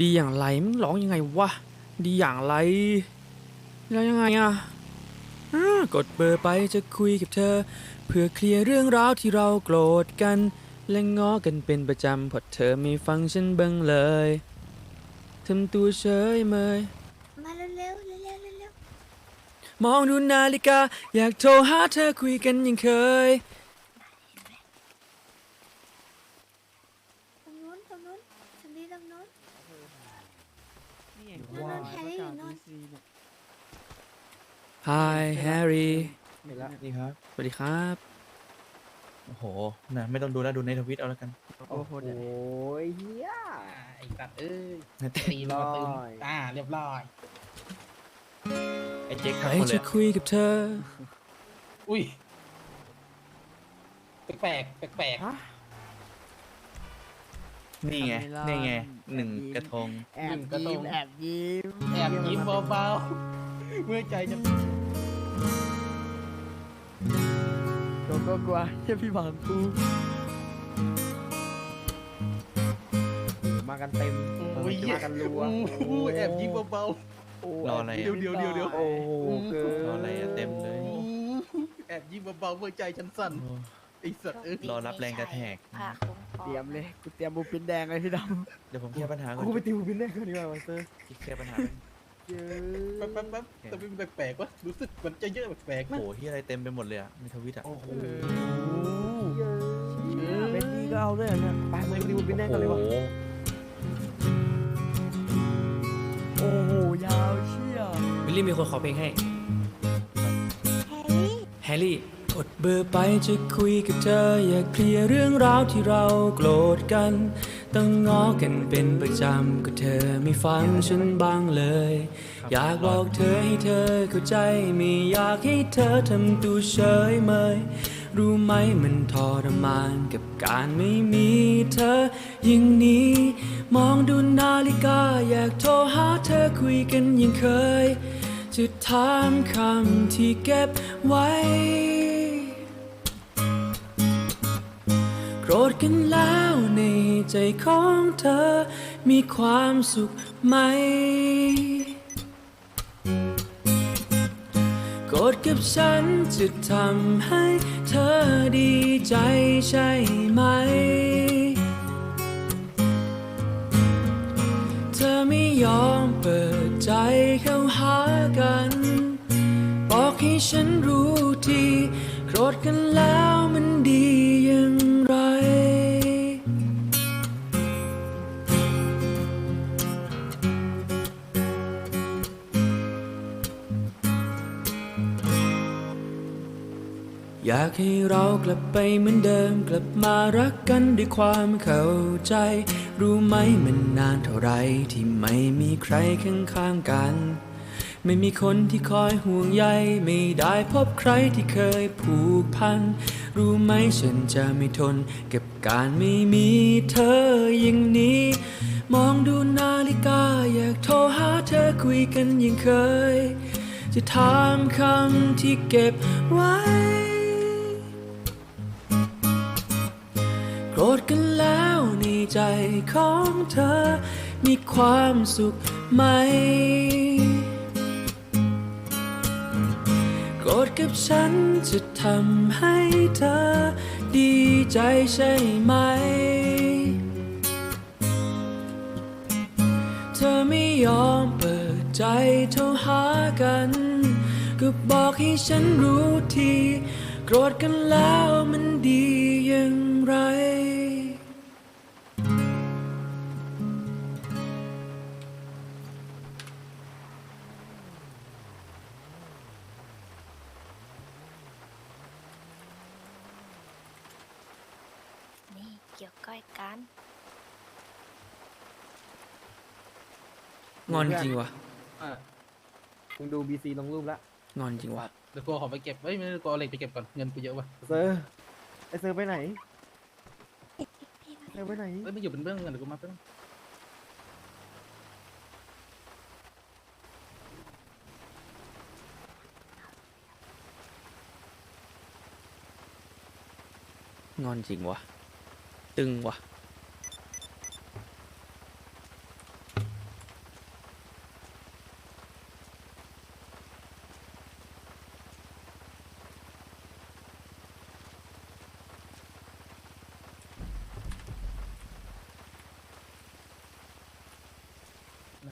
ดีอย่างไรมึงร้องยังไงวะ ดีอย่างไร แล้วยังไงอะอ้ากดเบอร์ไปจะคุยกับเธอ เพื่อเคลียร์เรื่องราวที่เราโกรธกัน และง้อกันเป็นประจำเพราะเธอไม่ฟังฉันเบ้างเลยทำตัวเฉยเมยมาเร็วเร็วเร็วเร็วเร็วมองดูนาฬิกา อยากโทรหาเธอคุยกันยังเคย ตรงนู้นตรงนู้นฉันดีตรงนู้น นี่ นั่นแฮร์รี่อยู่นู่น Hi Harry เห็นแล้วนี่ครับ สวัสดีครับ โอ้โหนะไม่ต้องดูแล้วดูในทวิตเอาแล้วกันโอ้โหยเฮียไอ้สัตว์เอ้ยนะตีมาตึงร้อยอ่าเรียบร้อยไอ้เจ๊กใคทั้รงหมดเลจะยคุยกับเธอ อุ้ย แปลกแปลกแปลกฮะนี่ไงทำไมล่ะนี่ไงหนึ่งยิ้มกระทงแอบยิ้มแอบยิ้มแอบยิ้มเบาๆเมื่อใจจะ กลัวกลัวกลัวเฮียพี่บังกูมากันเต็มโอ้ยมากันรัวโอ้ยแอบยิ้มเบาโอ้รออะไรเดี๋ยวเดี๋ยวเดี๋ยวเดี๋ยวโอ้โหเกินรออะไรอะเต็มเลยๆแอบยิ้มเบาๆเมื่อใจฉันสั่นโอ้ไอ้สัตว์เอ้ยรอรับแรงกระแทกผ้าคลุมคอเตรียมเลยกูเตรียมบูปินแดงเลยพี่ดเดี๋ยวผมแก้ปัญหาำก่อนกูไปตีบูปินแดงก่อนดีกว่ามาสเตอร์แก้ปัญหา เยอะแป๊บแป๊บแป๊บแต่เป็นแปลกๆวะรู้สึกมันจะเยอะแปลกๆโอ้นะโหที่อะไรเต็มไปหมดเลยอะในทวิตอะโอ้โห เยอะเบนดี้ก็เอาด้วยเหรอเนี่ยไปไปตีบูปินแดงกันเลยวะโอ้โหโอ้โหยาวเชี่ยวิลลี่มีคนขอเพลงให้แฮร์รี่แฮร์รี่กดเบอร์ไปจะคุยกับเธอ อยากเคลียร์เรื่องราวที่เราโกรธกัน ต้องง้อกันเป็นประจำก็เธอไม่ฟังฉันบ้างเลย อยากบอกเธอให้เธอเข้าใจไม่อยากให้เธอทำตัวเฉยเมยรู้ไหมมันทรมานกับการไม่มีเธออย่างนี้ มองดูนาฬิกาอยากโทรหาเธอคุยกันยังเคย จะถามคำที่เก็บไว้ โกรธกันแล้วในใจของเธอ มีความสุขไหม โกรธกับฉันจะทำให้เธอดีใจใช่ไหม เธอไม่ยอมเปิดใจเข้าหากัน บอกให้ฉันรู้ที โกรธกันแล้วมันดี อยากให้เรากลับไปเหมือนเดิม กลับมารักกันด้วยความเข้าใจ รู้ไหมมันนานเท่าไรที่ไม่มีใครข้างๆกัน ไม่มีคนที่คอยห่วงใย ไม่ได้พบใครที่เคยผูกพัน รู้ไหมฉันจะไม่ทน กับการไม่มีเธออย่างนี้ มองดูนาฬิกาอยากโทรหาเธอคุยกันยังเคย จะถามคำที่เก็บไว้ รธกันแล้วในใจของเธอ มีความสุขไหม โกรธกับฉันจะทำให้เธอ ดีใจใช่ไหม เธอไม่ยอมเปิดใจโทรหากัน ก็บอกให้ฉันรู้ทีโกรธกันแล้วมันดีอย่างไร งอนจริงวะอะมึงดูบีซีลงรูปแล้วงอนจริงวะเดี๋ยวกูขอไปเก็บเฮ้ยไม่ได้กูเอาเหล็กไปเก็บก่อนเงินกูเยอะว่ะเซอร์ไอเซอร์ไปไหนเซอร์ไปไหนเฮ้ยไม่อยู่เป็นเบื้องเงินเดี๋ยวกูมาเพิ่มงอนจริงวะตึงวะ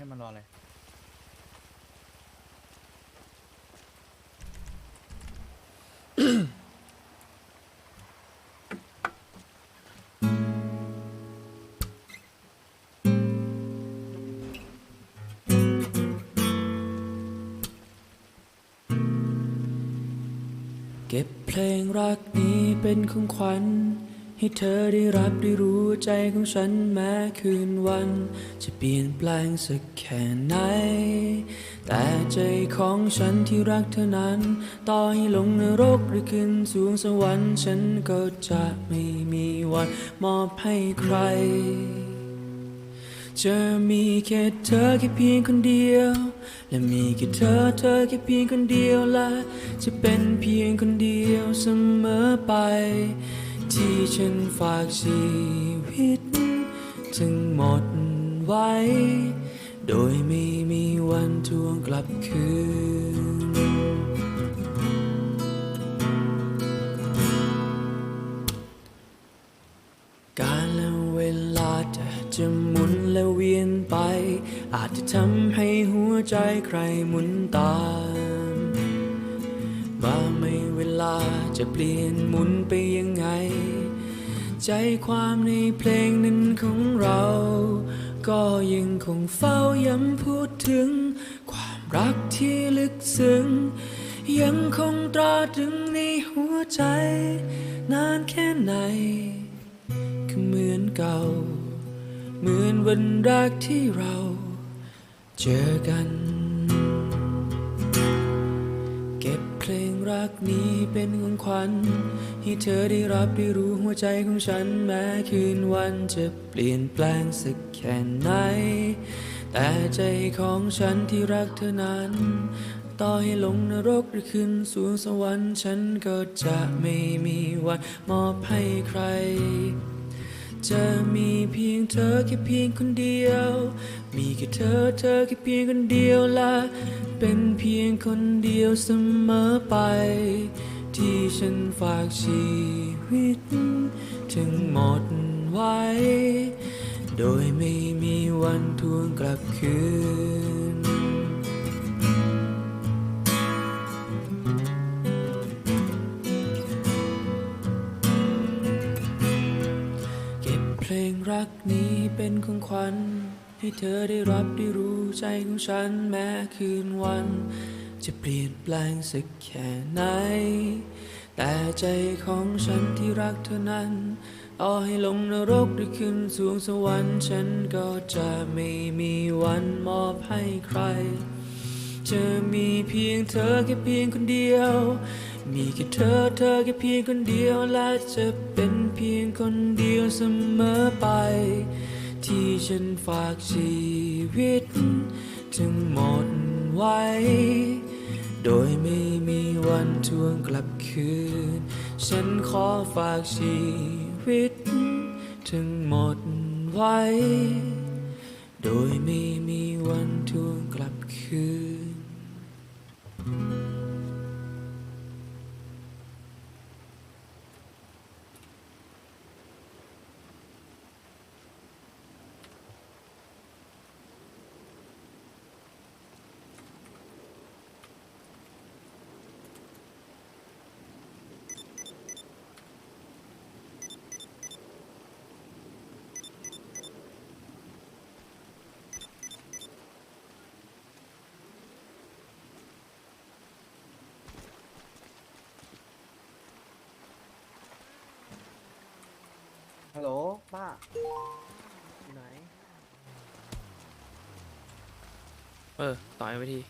ให้มันรออะไรเก็บเพลงรักนี้เป็นของขวัญ ให้เธอได้รับได้รู้ใจของฉันแม้คืนวัน จะเปลี่ยนแปลงสักแค่ไหน แต่ใจของฉันที่รักเธอนั้น ต่อให้ลงนรกหรือขึ้นสู่สวรรค์ฉันก็จะไม่มีวันมอบให้ใคร จะมีแค่เธอแค่เพียงคนเดียว และมีแค่เธอเธอแค่เพียงคนเดียวและจะเป็นเพียงคนเดียวเสมอไป ที่ฉันฝากชีวิตทั้งหมดไว้ โดยไม่มีวันทวงกลับคืน การและเวลาจะจะหมุนและเวียนไป อาจจะทำให้หัวใจใครหมุนตาม ว่าไม่ ลาจะเปลี่ยนหมุนไปยังไง ใจความในเพลงนั้นของเรา ก็ยังคงเฝ้าย้ำพูดถึง ความรักที่ลึกซึ้ง ยังคงตราตรึงในหัวใจ นานแค่ไหนก็เหมือนเก่า เหมือนวันแรกที่เรา เจอกัน ลงรักนี้เป็นของขวัญให้เธอได้รับได้รู้หัวใจของฉันแม้คืนวันจะเปลี่ยนแปลงสักแค่ไหน แต่ใจของฉันที่รักเธอนั้น ต่อให้ลงนรกหรือขึ้นสู่สวรรค์ฉันก็จะไม่มีวันมอบให้ใคร จะมีเพียงเธอแค่เพียงคนเดียว มีแค่เธอเธอแค่เพียงคนเดียวและเป็นเพียงคนเดียวเสมอไป ที่ฉันฝากชีวิตทั้งหมดไว้ โดยไม่มีวันทวงกลับคืน รักนี้เป็นของขวัญ ให้เธอได้รับได้รู้ใจของฉันแม้คืนวัน จะเปลี่ยนแปลงสักแค่ไหน แต่ใจของฉันที่รักเธอนั้นต่อให้ลงนรกหรือขึ้นสู่สวรรค์ฉันก็จะไม่มีวันมอบให้ใคร จะมีเพียงเธอแค่เพียงคนเดียว มีแค่เธอเธอแค่เพียงคนเดียวและจะเป็นเพียงคนเดียวเสมอไป ที่ฉันฝากชีวิตทั้งหมดไว้ โดยไม่มีวันทวงกลับคืน ฉันขอฝากชีวิตทั้งหมดไว้ โดยไม่มีวันทวงกลับคืน ฮัลโหลป้าอยู่ไหนเออ ต่อยไปที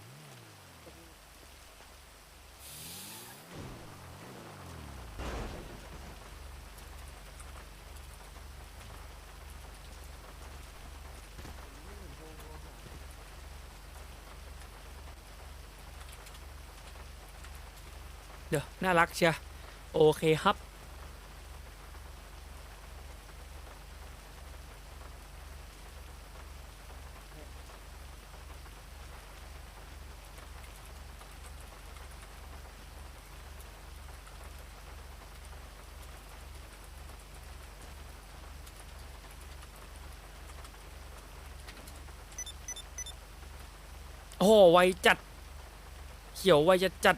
เดี๋ยว น่ารักเชียโอเคครับ โอ้โหไวจัด เขียวไวจะจัด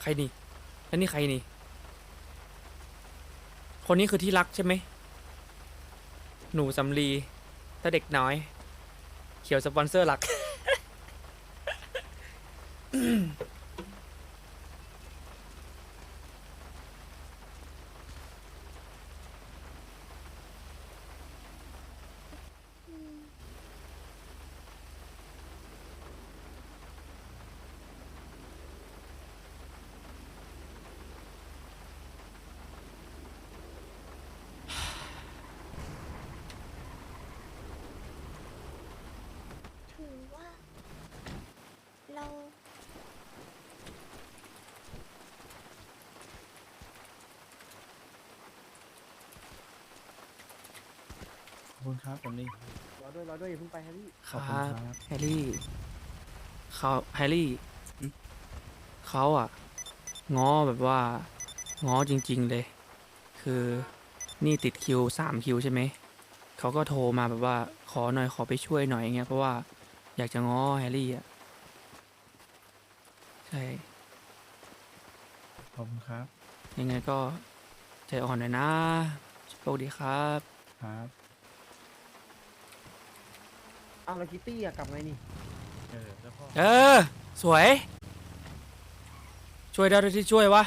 ใครนี่แล้วนี่ใครนี่ คนนี้คือที่รักใช่ไหม หนูสำลี ถ้าเด็กน้อย เขียวสปอนเซอร์หลัก คุณครับผมนี่รอด้วยรอด้วยอย่าเพิ่งไปแฮร์รี่คขอบรัคุณบครับแฮร์รี่เขาแฮร์รี่เขาอะง้อแบบว่า ง้อจริง ๆ เลย คือนี่ติดคิวสามคิวใช่ไหมเขาก็โทรมาแบบว่า ขอหน่อยขอไปช่วยหน่อยอย่างเงี้ยเพราะว่าอยากจะง้อแฮร์รี่อะใช่ ขอบคุณครับยังไงก็ใจอ่อนหน่อยนะโชคดีครับ ครับ อ้าวแล้วคิตตี้อะกลับไงนี่เออแล้วพ่อเออสวย ช่วยได้ที่ช่วยวะ